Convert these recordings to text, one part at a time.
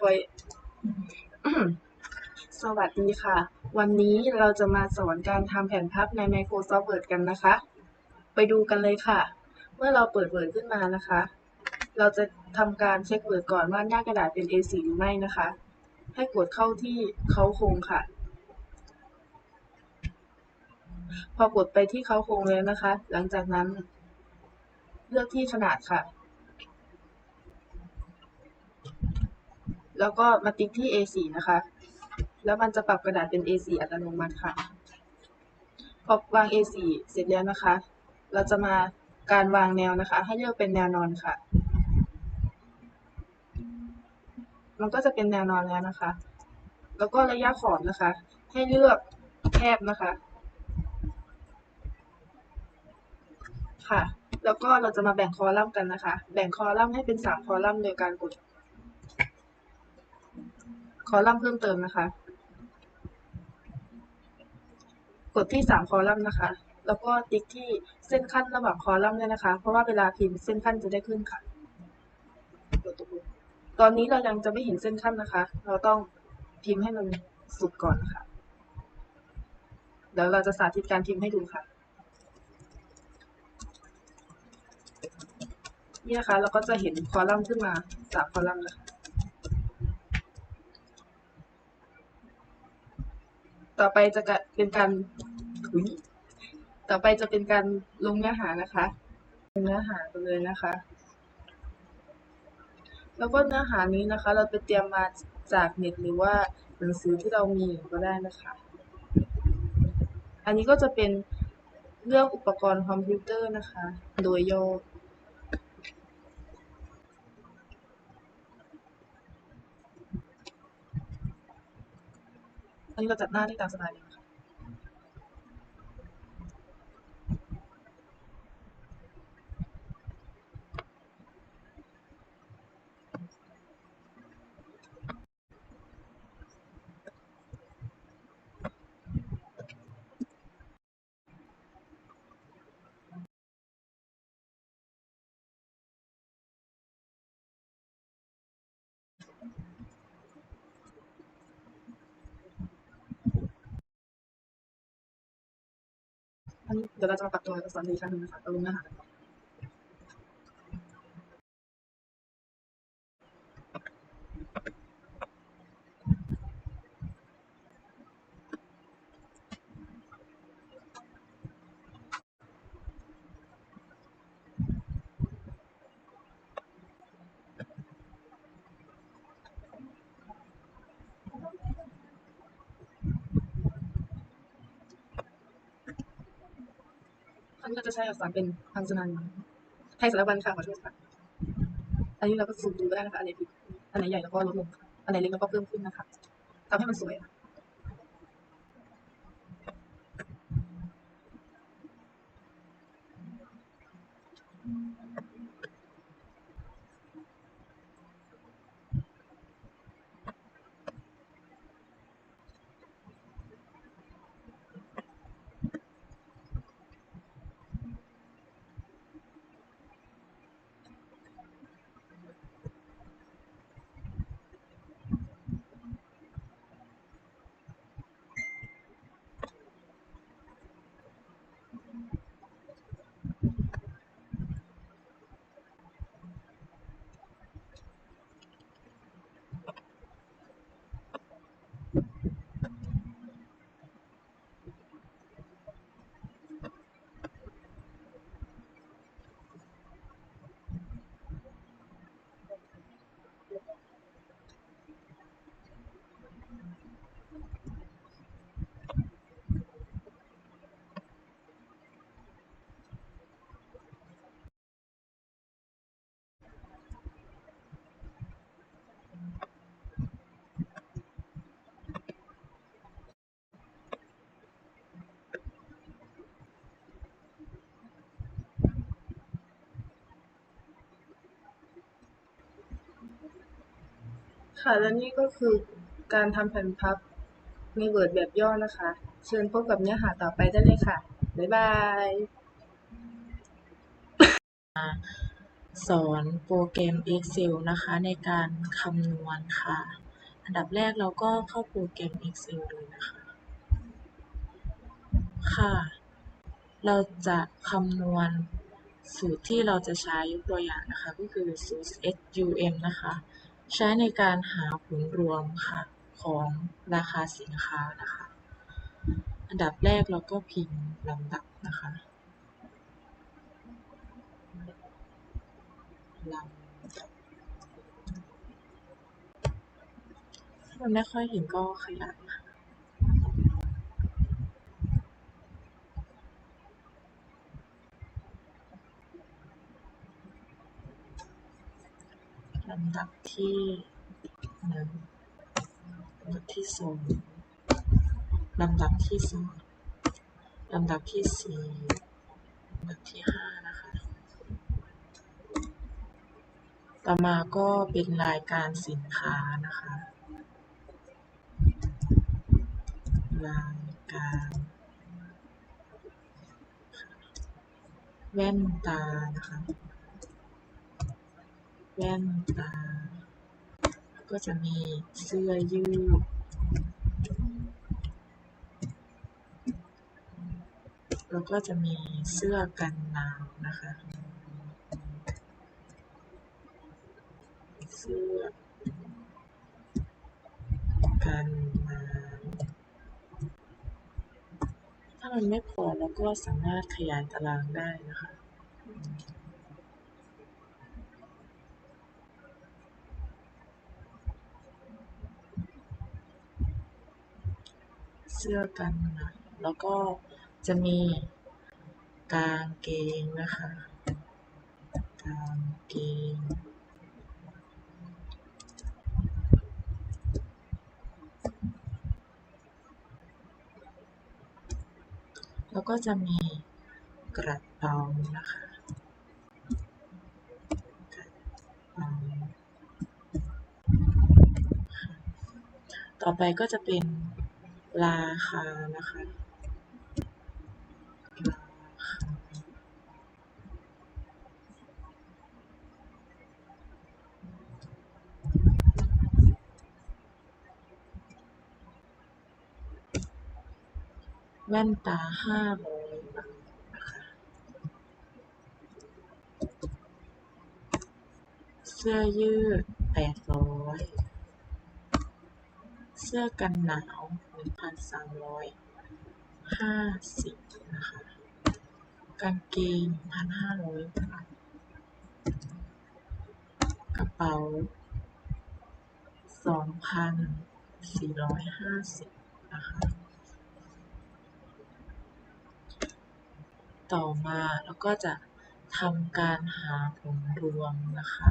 ค่อยสวัสดีค่ะ วันนี้เราจะมาสอนการทำแผนพับใน Microsoft Word กันนะคะ ไปดูกันเลยค่ะ เมื่อเราเปิด Word ขึ้นมานะคะ เราจะทำการเช็ค Word ก่อนว่าหน้ากระดาษเป็น A4 หรือไม่นะคะ ให้กดเข้าที่เขาโครงค่ะ พอกดไปที่เขาโครงแล้วนะคะ หลังจากนั้น เลือกที่ขนาดค่ะ แล้วก็มาติ๊กที่ A4 นะคะ แล้วมันจะปรับกระดาษเป็น A4 อัตโนมัติค่ะ พอวาง A4 เสร็จแล้วนะคะ เราจะมาการวางแนวนะคะ ให้เลือกเป็นแนวนอนค่ะ มันก็จะเป็นแนวนอนแล้วนะคะ แล้วก็ระยะขอบนะคะ ให้เลือกแคบนะคะ ค่ะ แล้วก็เราจะมาแบ่งคอลัมน์กันนะคะ แบ่งคอลัมน์ให้เป็นสามคอลัมน์โดยการกด คอลัมน์เพิ่มเติมนะคะ กดที่สามคอลัมน์นะคะ แล้วก็ติ๊กที่เส้นขั้นระหว่างคอลัมน์ด้วยนะคะ เพราะว่าเวลาพิมพ์เส้นขั้นจะได้ขึ้นค่ะตรงนี้ตอนนี้เรายังจะไม่เห็นเส้นขั้นนะคะ เราต้องพิมพ์ให้มันสุดก่อนนะคะเดี๋ยวเราจะสาธิตการพิมพ์ให้ดูค่ะ นี่นะคะเราก็จะเห็นคอลัมน์ขึ้นมาสามคอลัมน์นะคะ ต่อไปจะเป็นการต่อไปจะเป็นการลงเนื้อหานะคะลงเนื้อหาไปเลยนะคะ แล้วก็เนื้อหานี้นะคะ เราไปเตรียมมาจากเน็ตหรือว่าหนังสือที่เรามีอยู่ก็ได้นะคะ อันนี้ก็จะเป็นเรื่องอุปกรณ์คอมพิวเตอร์นะคะ โดยย่อ อั นนี้เราจัดหน้าที่ตามสไตล์เลยนะคะ อันนี้เดี๋ยวเราจะมาปรับตัวกับสอนดีครั้งหนึ่งนะคะเราลงเนื้อหากันก่อน นนี้เราจะใช้อักษรเป็นพังสนันไทยสารวันค่ะขอโทษค่ะอันนี้เราก็สุ่มดูก็ได้นะคะอันไหนผิดอันไหนใหญ่เราก็ลดลงค่ะอันไหนเล็กเราก็เพิ่มขึ้นนะคะทำให้มันสวยค่ะ ค่ะ และนี่ก็คือการทำแผ่นพับใน Word แบบย่อนะคะ เชิญพบกับเนื้อหาต่อไปได้เลยค่ะ บ๊ายบาย สอนโปรแกรม Excel นะคะ ในการคำนวณค่ะ อันดับแรกเราก็เข้าโปรแกรม Excel เลยนะคะ ค่ะ เราจะคำนวณสูตรที่เราจะใช้ยกตัวอย่างนะคะ ก็คือสูตร SUM นะคะ ใช้ในการหาผลรวมค่ะของราคาสินค้านะคะ อันดับแรกเราก็พิมพ์ลำดับนะคะลำดับถ้ามันไม่ค่อยเห็นก็ขยาย ลำดับที่หนึ่งลำดับที่สองลำดับที่สามลำดับที่สี่ลำดับที่ห้านะคะ ต่อมาก็เป็นรายการสินค้านะคะ รายการแว่นตานะคะ แว่นตา ก็จะมีเสื้อยืดแล้วก็จะมีเสื้อกันหนาวนะคะ เสื้อกันหนาวถ้ามันไม่พอเราก็สามารถขยายตารางได้นะคะ เสื้อกันหนาวแล้วก็จะมีกางเกงนะคะ กางเกง แล้วก็จะมีกระเป๋านะคะกระเป๋าค่ะต่อไปก็จะเป็น ราคานะคะแว่นตาห้าร้อยบาทนะคะ เสื้อยืดแปดร้อย สื้อกันหนาวหนึ่งพันสามร้อยห้าสิบนะคะ กางเกงพันห้าร้อยบาทกระเป๋าสองพันสี่ร้อยห้าสิบนะคะ ต่อมาเราก็จะทำการหาผลรวมนะคะ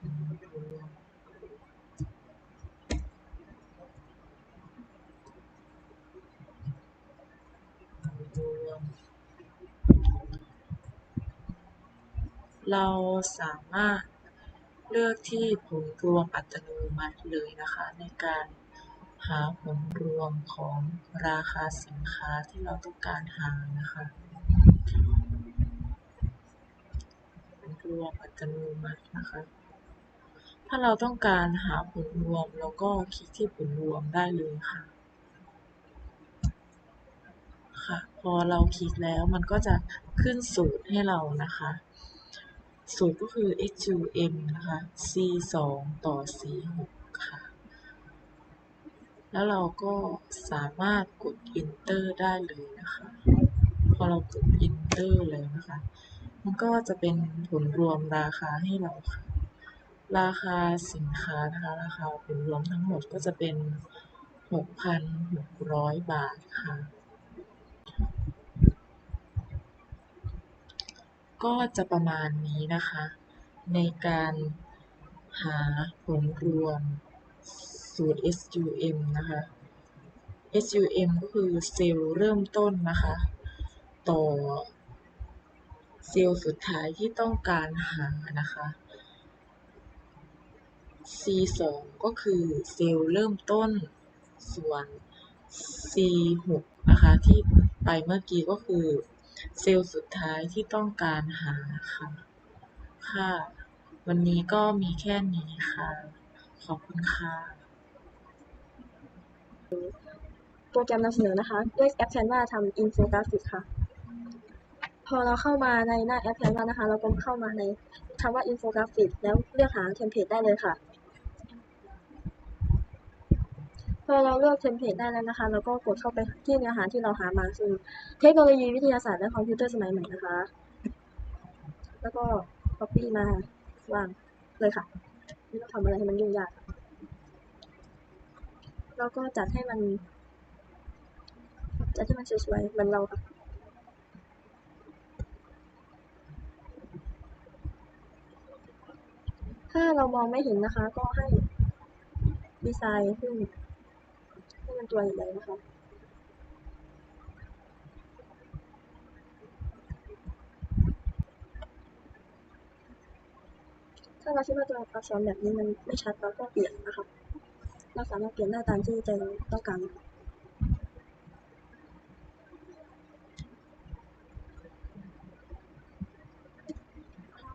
ผลรวมผลรวม เราสามารถเลือกที่ผลรวมอัตโนมัติเลยนะคะ ในการหาผลรวมของราคาสินค้าที่เราต้องการหานะคะผลรวมอัตโนมัตินะคะ ถ้าเราต้องการหาผลรวมเราก็คลิกที่ผลรวมได้เลยค่ะค่ะ พอเราคลิกแล้วมันก็จะขึ้นสูตรให้เรานะคะ สูตรก็คือ HUM นะคะ C 2ต่อ C 6ค่ะ แล้วเราก็สามารถกด enter ได้เลยนะคะ พอเรากด enter แล้วนะคะ มันก็จะเป็นผลรวมราคาให้เราค่ะ ราคาสินค้านะคะ ราคาผลรวมทั้งหมดก็จะเป็น 6,600 บาทค่ะ ก็จะประมาณนี้นะคะ ในการหาผลรวมสูตร SUM นะคะ SUM ก็คือเซลล์เริ่มต้นนะคะ ต่อเซลล์สุดท้ายที่ต้องการหานะคะ C 2 ก็คือเซลล์เริ่มต้นส่วน C 6 นะคะ ที่ไปเมื่อกี้ก็คือ เซลล์สุดท้ายที่ต้องการหาค่ะ ค่ะ วันนี้ก็มีแค่นี้ค่ะ ขอบคุณค่ะ โปรแกรมนำเสนอนะคะ ด้วยแอป Canva ทำอินโฟกราฟิกค่ะ พอเราเข้ามาในหน้าแอป Canva นะคะ เราก็เข้ามาในคำว่าอินโฟกราฟิกแล้วเลือกหาเทมเพลตได้เลยค่ะ พอเราเลือกเทมเพลตได้แล้วนะคะเราก็กดเข้าไปที่เนื้อหาที่เราหามาคือ เทคโนโลยีวิทยาศาสตร์และคอมพิวเตอร์สมัยใหม่นะคะ แล้วก็ copy มาวางเลยค่ะไม่ต้องทำอะไรให้มันยุ่งยากแล้วก็จัดให้มันจัดให้มันสวยๆเหมือนเราค่ะถ้าเรามองไม่เห็นนะคะ ก็ให้ดีไซน์ขึ้น มันตัวใหญ่ๆนะคะถ้าเราคิดว่าตัวอักษรแบบนี้มันไม่ชัดเราก็เปลี่ยนนะคะ เราสามารถเปลี่ยนได้ตามที่ใจเราต้องการ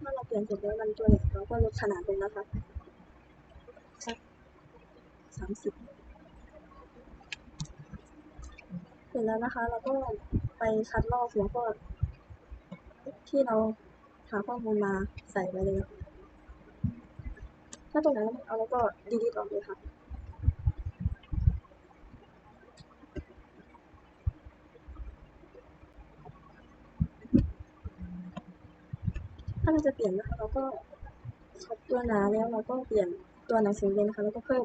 ถ้าเราเปลี่ยนเสร็จแล้วมันตัวใหญ่เราก็ลดขนาดลงนะคะสักสามสิบ เสร็จแล้วนะคะ เราก็ไปคัดลอกหัวข้อที่เราหาข้อมูลมาใส่ไว้เลย ถ้าตรงไหนเราไม่เอาแล้วก็ดีดีออกเลยค่ะถ้าเราจะเปลี่ยนนะคะเราก็คัดตัวหนาแล้วเราก็เปลี่ยนตัวหนังสือเลยนะคะ แล้วก็เพิ่ม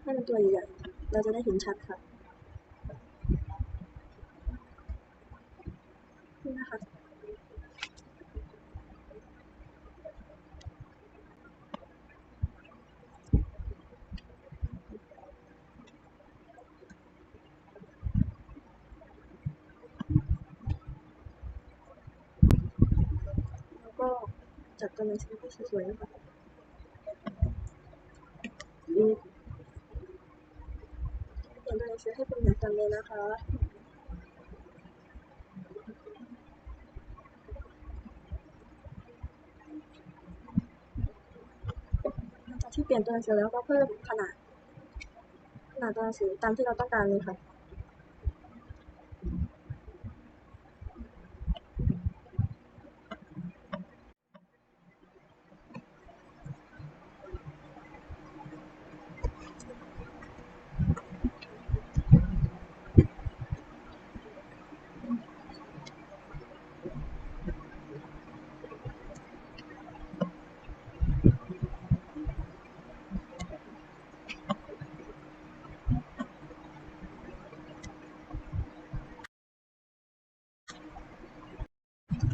ให้มันตัวใหญ่ๆเราจะได้เห็นชัดค่ะ นี่นะคะแล้วก็จัดตัวหนังสือให้สวยๆนะคะอืมเปลี่ยนตัวหนังสือให้เป็นเหมือนกันเลยนะคะ หลังจากที่ เปลี่ยนตัวหนังสือแล้วก็เพิ่มขนาดขนาดตัวหนังสือตามที่เราต้องการเลยค่ะ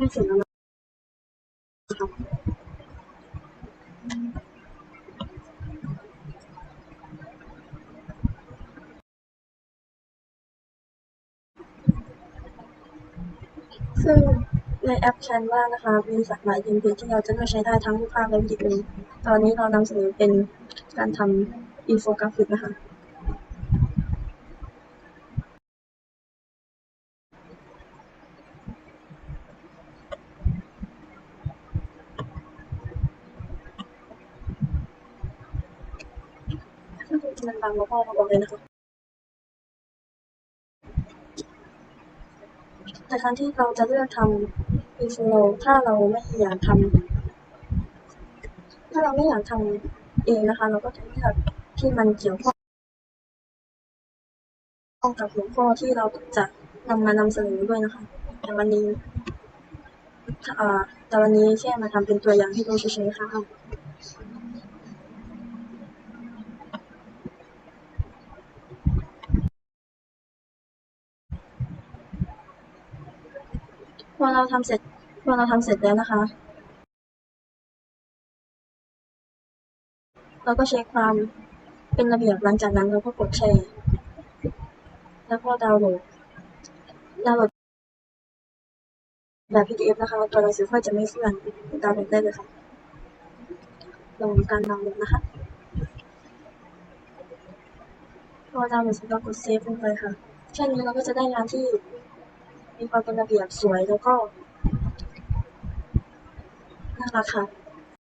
ใกล้เสร็จแล้วนะคะซึ่งในแอป Canva นะคะมีหลากหลายเทมเพลตที่เราจะเลือกใช้ได้ทั้งรูปภาพและวิดีโอตอนนี้เรานำเสนอเป็นการทำอินโฟกราฟิกนะคะ ซึ่มันบางแล้วก็ราบอกเลยนะคะแต่การที่เราจะเลือกทำอินโฟถ้าเราไม่อยากทำถ้าเราไม่อยากทำเองนะคะ เราก็จะเลือกที่มันเกี่ยวข้องกับหัวข้อที่เราจะนำมานำเสนอด้วยนะคะ แต่วันนี้อ่าแต่วันนี้แค่มาทำเป็นตัวอย่างให้ดูเฉยๆค่ะ พอเราทำเสร็จ พอเราทำเสร็จแล้วนะคะ เราก็เช็คความเป็นระเบียบหลังจากนั้นเราก็กดแชร์ แล้วก็ดาวน์โหลด ดาวน์โหลดแบบ PDF นะคะ ตัวหนังสือค่อยจะไม่เสื่อนดาวน์โหลดได้เลยค่ะลงการดาวน์โหลดนะคะ พอดาวน์โหลดเสร็จเรากดเซฟลงไปค่ะ แค่นี้เราก็จะได้งานที่ มีความเป็นระเบียบสวยแล้วก็น่ารักค่ะ